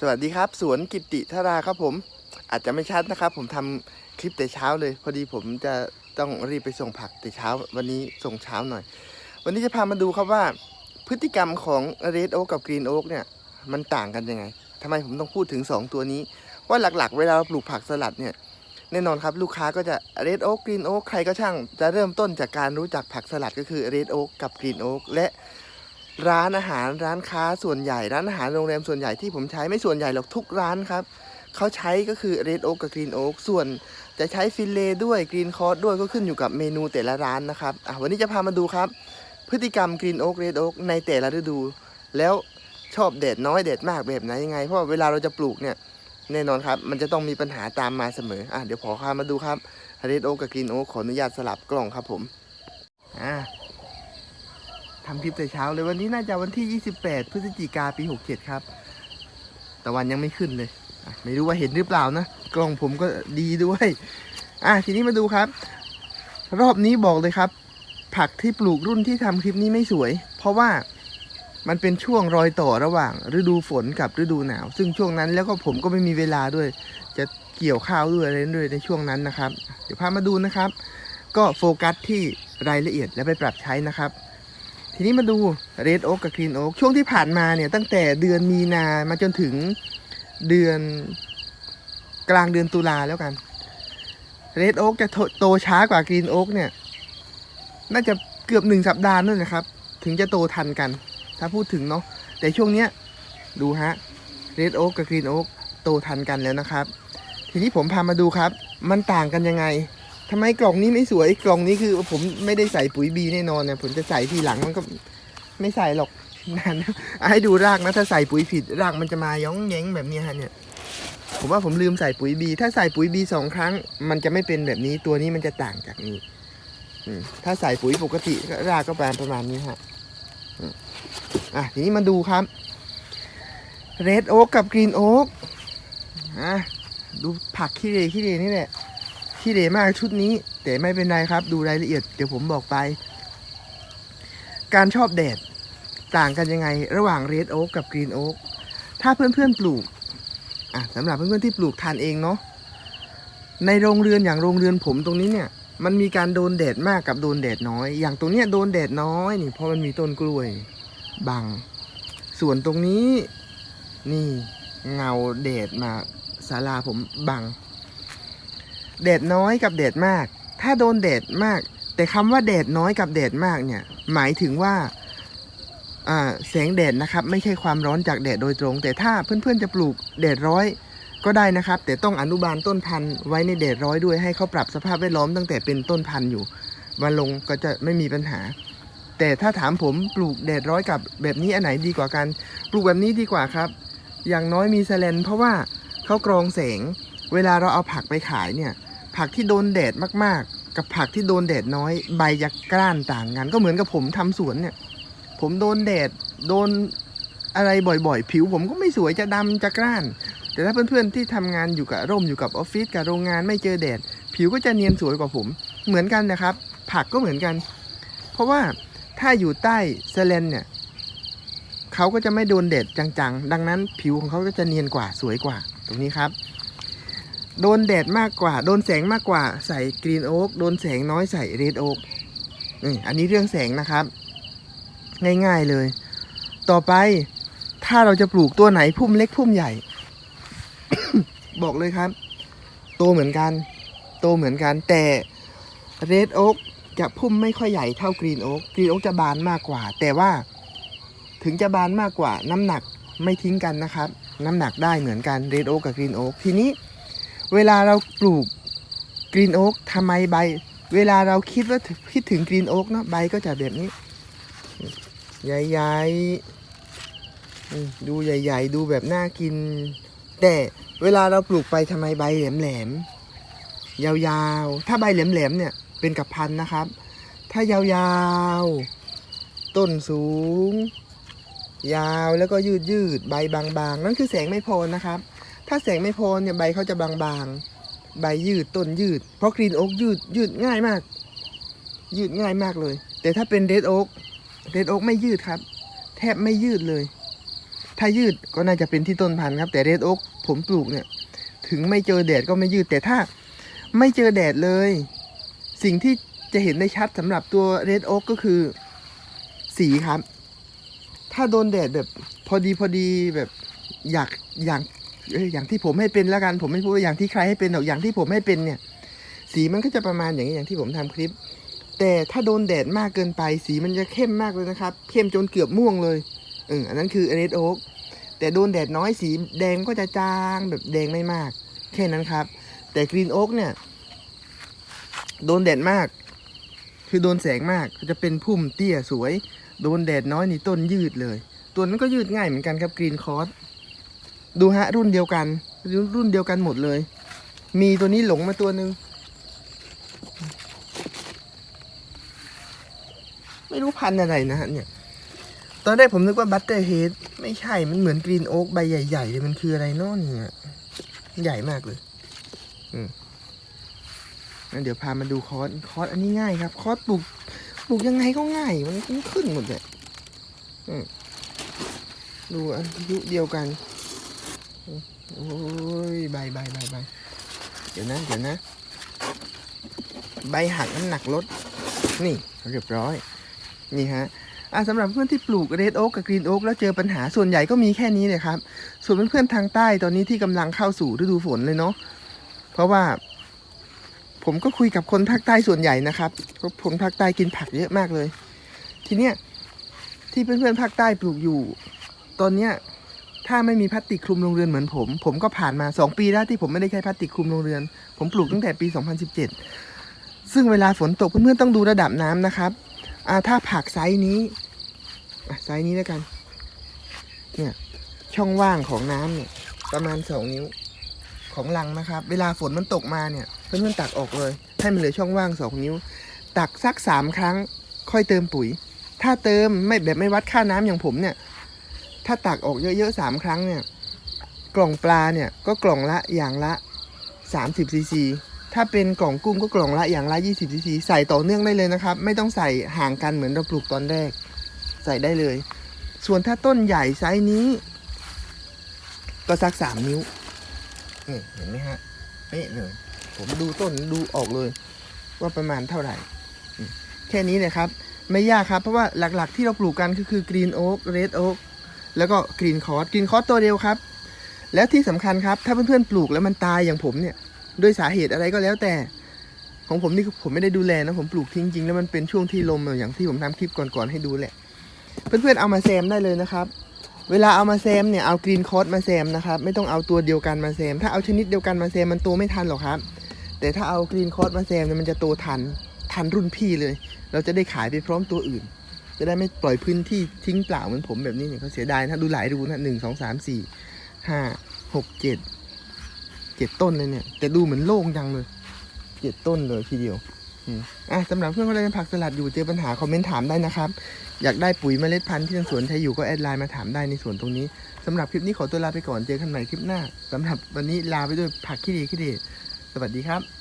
สวัสดีครับ สวนกิติธาราครับผม อาจจะไม่ชัดนะครับ ผมทำคลิปแต่เช้าเลย พอดีผมจะต้องรีบไปส่งผักแต่เช้า วันนี้ส่งเช้าหน่อย วันนี้จะพามาดูครับว่า พฤติกรรมของเรดโอ๊กกับกรีนโอ๊กเนี่ย มันต่างกันยังไงทำไมผมต้องพูดถึง 2 ตัวนี้ ว่าหลักๆ เวลาเราปลูกผักสลัดเนี่ยแน่นอนครับลูกค้าก็จะเรดโอ๊กกรีนโอ๊กใครก็ช่าง จะเริ่มต้นจากการรู้จักผักสลัดก็คือเรดโอ๊กกับกรีนโอ๊กและ ร้านอาหารร้านค้าส่วนใหญ่ ร้านอาหารโรงแรมส่วนใหญ่ที่ผมใช้ไม่ส่วนใหญ่หรอกทุกร้านครับเขาใช้ก็คือ Red Oak กับ Green Oak ส่วนจะใช้ฟิลเล่ด้วย Green c o r d ด้วยก็ขึ้นอยู่กับเมนูแต่ละร้านนะครับอะวันนี้จะพามาดูครับ พฤติกรรม Green Oak Red Oak ในแต่ละฤดู แล้วชอบแดดน้อยแดดมากแบบไหนยังไง เพราะาเวลาเราจะปลูกเนี่ยแน่นอนครับ มันจะต้องมีปัญหาตามมาเสมออะเดี๋ยวขอพามาดูครับ Red Oak กับ Green Oak ขออนุญาตสลับกล่องครับผมอ่า ทำคลิปแต่เช้าเลยวันนี้น่าจะวันที่ 28 พฤศจิกาปี 67 ครับ แต่วันยังไม่ขึ้นเลย ไม่รู้ว่าเห็นหรือเปล่านะ กล้องผมก็ดีด้วย อะทีนี้มาดูครับ รอบนี้บอกเลยครับ ผักที่ปลูกรุ่นที่ทำคลิปนี้ไม่สวย เพราะว่ามันเป็นช่วงรอยต่อระหว่าง ฤดูฝนกับฤดูหนาว ซึ่งช่วงนั้นแล้วก็ผมก็ไม่มีเวลาด้วย จะเกี่ยวข้าวด้วยอะไรด้วยในช่วงนั้นนะครับ เดี๋ยวพามาดูนะครับ ก็โฟกัสที่รายละเอียดและไปปรับใช้นะครับ ทีนี้มาดู Red Oak กับ Green Oak ช่วงที่ผ่านมาเนี่ยตั้งแต่เดือนมีนามาจนถึงเดือนกลางเดือนตุลาแล้วกัน Red Oak จะโตโตช้ากว่า Green Oak เนี่ย น่าจะเกือบหนึ่งสัปดาห์นู่นนะครับ ถึงจะโตทันกัน ถ้าพูดถึงเนาะแต่ช่วงเนี้ยดูฮะ Red Oak กับ Green Oak โตทันกันแล้วนะครับ ทีนี้ผมพามาดูครับ มันต่างกันยังไง ทำไมกล่องนี้ไม่สวยกล่องนี้คือ ผมไม่ได้ใส่ปุ๋ยบีแน่นอนเนี่ยผมจะใส่ทีหลังมันก็ไม่ใส่หรอกนานให้ดูรากนะถ้าใส่ปุ๋ยผิดรากมันจะมาย้องแย้งแบบนี้ฮะเนี่ย ผมว่าผมลืมใส่ปุ๋ยบีถ้าใส่ปุ๋ยบีสองครั้ง มันจะไม่เป็นแบบนี้ตัวนี้มันจะต่างจากนี้ถ้าใส่ปุ๋ยปกติรากก็ประมาณประมาณนี้ฮะอะทีนี้มาดูครับเรดโอ๊กกับกรีนโอ๊กอะดูผักขี้เรขี้เรนี่แหละ ขี้เหร่มากชุดนี้ แต่ไม่เป็นไรครับ ดูรายละเอียดเดี๋ยวผมบอกไป การชอบแดดต่างกันยังไงระหว่างเรดโอ๊กกับกรีนโอ๊กถ้าเพื่อนๆปลูกอะสำหรับเพื่อนๆที่ปลูกทานเองเนาะในโรงเรือนอย่างโรงเรือนผมตรงนี้เนี่ย มันมีการโดนแดดมากกับโดนแดดน้อย อย่างตรงเนี้ยโดนแดดน้อยนี่เพราะมันมีต้นกล้วยบัง ส่วนตรงนี้นี่เงาแดดมาศาลาผมบัง แดดน้อยกับแดดมาก ถ้าโดนแดดมาก แต่คำว่าแดดน้อยกับแดดมากเนี่ย หมายถึงว่าอ่าแสงแดดนะครับ ไม่ใช่ความร้อนจากแดดโดยตรง แต่ถ้าเพื่อนๆจะปลูกแดดร้อยก็ได้นะครับ แต่ต้องอนุบาลต้นพันธุ์ไว้ในแดดร้อยด้วยให้เขาปรับสภาพแวดล้อมตั้งแต่เป็นต้นพันธุ์อยู่วันลงก็จะไม่มีปัญหา แต่ถ้าถามผมปลูกแดดร้อยกับแบบนี้อันไหนดีกว่ากัน ปลูกแบบนี้ดีกว่าครับ อย่างน้อยมีแสลนเพราะว่าเขากรองแสง เวลาเราเอาผักไปขายเนี่ย ผักที่โดนแดดมากๆ กับผักที่โดนแดดน้อย ใบจะกล้านต่างกัน ก็เหมือนกับผมทำสวนเนี่ย ผมโดนแดดโดนอะไรบ่อยๆ ผิวผมก็ไม่สวยจะดำจะกล้าน แต่ถ้าเพื่อนๆที่ทำงานอยู่กับร่มอยู่กับออฟฟิศกับโรงงานไม่เจอแดด ผิวก็จะเนียนสวยกว่าผม เหมือนกันนะครับ ผักก็เหมือนกัน เพราะว่าถ้าอยู่ใต้เซเลนเนี่ยเขาก็จะไม่โดนแดดจังๆ ดังนั้นผิวของเขาก็จะเนียนกว่าสวยกว่า ตรงนี้ครับ โดนแดดมากกว่า โดนแสงมากกว่าใส่กรีนโอ๊กโดนแสงน้อยใส่เรดโอ๊กนี่อันนี้เรื่องแสงนะครับ ง่ายๆเลย ต่อไปถ้าเราจะปลูกตัวไหนพุ่มเล็กพุ่มใหญ่ บอกเลยครับ โตเหมือนกัน โตเหมือนกัน แต่เรดโอ๊กจะพุ่มไม่ค่อยใหญ่เท่ากรีนโอ๊กกรีนโอ๊กจะบานมากกว่า แต่ว่าถึงจะบานมากกว่า น้ำหนักไม่ทิ้งกันนะครับ น้ำหนักได้เหมือนกันเรดโอ๊กกับกรีนโอ๊กทีนี้ เวลาเราปลูกกรีนโอ๊กทำไมใบ เวลาเราคิดว่าคิดถึงกรีนโอ๊กเนาะใบก็จะแบบนี้ ใหญ่ๆดูใหญ่ ๆ ดูแบบน่ากิน แต่เวลาเราปลูกไปทำไมใบแหลมๆยาวๆ ถ้าใบแหลมๆเนี่ยเป็นกับพันนะครับ ถ้ายาวๆ ต้นสูง ยาวแล้วก็ยืดยืดๆใบบางๆ นั่นคือแสงไม่พอนะครับ ถ้าแสงไม่พอเนี่ยใบเขาจะบางๆ ใบยืดต้นยืด เพราะกรีนโอ๊กยืดยืดง่ายมาก ยืดง่ายมากเลย แต่ถ้าเป็นเรดโอ๊กเรดโอ๊กไม่ยืดครับ แทบไม่ยืดเลย ถ้ายืดก็น่าจะเป็นที่ต้นพันธุ์ครับ แต่เรดโอ๊กผมปลูกเนี่ย ถึงไม่เจอแดดก็ไม่ยืด แต่ถ้าไม่เจอแดดเลย สิ่งที่จะเห็นได้ชัดสำหรับตัวเรดโอ๊กก็คือ สีครับ ถ้าโดนแดดแบบพอดีพอดีแบบอยากอยาง เอ้ยอย่างที่ผมให้เป็นแล้วกัน ผมไม่พูดว่าอย่างที่ใครให้เป็นหรอกอย่างที่ผมให้เป็นเนี่ย สีมันก็จะประมาณอย่างนี้อย่างที่ผมทำคลิป แต่ถ้าโดนแดดมากเกินไป สีมันจะเข้มมากเลยนะครับ เข้มจนเกือบม่วงเลยเอออันนั้นคือเรดโอ๊กแต่โดนแดดน้อยสีแดงก็จะจางแบบแดงไม่มาก แค่นั้นครับ แต่กรีนโอ๊กเนี่ยโดนแดดมาก คือโดนแสงมากจะเป็นพุ่มเตี้ยสวย โดนแดดน้อยนี่ต้นยืดเลย ตัวนั้นก็ยืดง่ายเหมือนกันครับกรีนคอร์ส ดูฮะรุ่นเดียวกัน รุ่นเดียวกันหมดเลย มีตัวนี้หลงมาตัวหนึ่งไม่รู้พันอะไรนะฮะเนี่ย ตอนแรกผมนึกว่าบัตเตอร์เฮดไม่ใช่มันเหมือนกรีนโอ๊กใบใหญ่ๆเลยมันคืออะไรนอะเนี่ยใหญ่มากเลย อืมงั้นเดี๋ยวพามาดูคอร์สคอร์สอันนี้ง่ายครับ คอร์สปลูกปลูกยังไงก็ง่าย มันขึ้นหมดเลยอืมดูอายุเดียวกัน โอ้ยใบใบใบใบเดี๋ยวนะเดี๋ยวนะ ใบหักน้ำหนักลด นี่เรียบร้อย นี่ฮะอะสำหรับเพื่อนที่ปลูกเรดโอ๊กกับกรีนโอ๊กแล้วเจอปัญหาส่วนใหญ่ก็มีแค่นี้เลยครับ ส่วนเพื่อนๆทางใต้ตอนนี้ที่กำลังเข้าสู่ฤดูฝนเลยเนาะเพราะว่า ผมก็คุยกับคนภาคใต้ส่วนใหญ่นะครับเพราะคนภาคใต้กินผักเยอะมากเลย ทีเนี้ยที่เพื่อนๆภาคใต้ปลูกอยู่ ตอนเนี้ย ถ้าไม่มีพลาสติกคลุมโรงเรือนเหมือนผม ผมก็ผ่านมา 2 ปีแล้วที่ผมไม่ได้ใช้พลาสติกคลุมโรงเรือน ผมปลูกตั้งแต่ปี 2017 ซึ่งเวลาฝนตกเพื่อนๆต้องดูระดับน้ำนะครับถ้าผักไซส์นี้ไซส์นี้แล้วกัน เนี่ยช่องว่างของน้ำเนี่ยประมาณ 2 นิ้วของลังนะครับ เวลาฝนมันตกมาเนี่ยเพื่อนๆตักออกเลย ให้มันเหลือช่องว่าง 2 นิ้ว ตักสัก 3 ครั้ง ค่อยเติมปุ๋ย ถ้าเติมไม่แบบไม่วัดค่าน้ำอย่างผมเนี่ย ถ้าตักออกเยอะๆสามครั้งเนี่ย กล่องปลาเนี่ยก็กล่องละอย่างละ30ซีซีถ้าเป็นกล่องกุ้งก็กล่องละอย่างละ20ซีซีใส่ต่อเนื่องได้เลยนะครับ ไม่ต้องใส่ห่างกันเหมือนเราปลูกตอนแรก ใส่ได้เลย ส่วนถ้าต้นใหญ่ไซส์นี้ ก็สักสามนิ้วนี่เห็นไหมฮะเป๊ะเลย ผมดูต้นดูออกเลย ว่าประมาณเท่าไหร่ แค่นี้เลยครับ ไม่ยากครับ เพราะว่าหลักๆที่เราปลูกกันก็คือกรีนโอ๊กเรดโอ๊ก แล้วก็กรีนคอร์สกรีนคอร์สตัวเดียวครับ แล้วที่สำคัญครับ ถ้าเพื่อนๆปลูกแล้วมันตายอย่างผมเนี่ยด้วยสาเหตุอะไรก็แล้วแต่ ของผมนี่ผมไม่ได้ดูแลนะผมปลูกทิ้งจริงแล้วมันเป็นช่วงที่ลมอย่างที่ผมทำคลิปก่อนๆให้ดูแหละ เพื่อนๆเอามาแซมได้เลยนะครับ เวลาเอามาแซมเนี่ยเอากรีนคอร์สมาแซมนะครับไม่ต้องเอาตัวเดียวกันมาแซม ถ้าเอาชนิดเดียวกันมาแซมมันโตไม่ทันหรอกครับ แต่ถ้าเอากรีนคอร์สมาแซมเนี่ยมันจะโตทันทันรุ่นพี่เลย เราจะได้ขายไปพร้อมตัวอื่น จะได้ไม่ปล่อยพื้นที่ทิ้งเปล่าเหมือนผมแบบนี้เนี่ยเขาเสียดายนะดูหลายรูนะหนึ่งสองสามสี่ห้าหกเจ็ดเจ็ดต้นเลยเนี่ย แต่ดูเหมือนโล่งจังเลยเจ็ดต้นเลยทีเดียวอะสำหรับเพื่อนคนใดเป็นผักสลัดอยู่เจอปัญหาคอมเมนต์ถามได้นะครับ อยากได้ปุ๋ยเมล็ดพันธุ์ที่ทางสวนใช้อยู่ก็แอดไลน์มาถามได้ในสวนตรงนี้สำหรับคลิปนี้ขอตัวลาไปก่อนเจอกันใหม่คลิปหน้าสำหรับวันนี้ลาไปด้วยผักขี้ดีขี้ดีสวัสดีครับ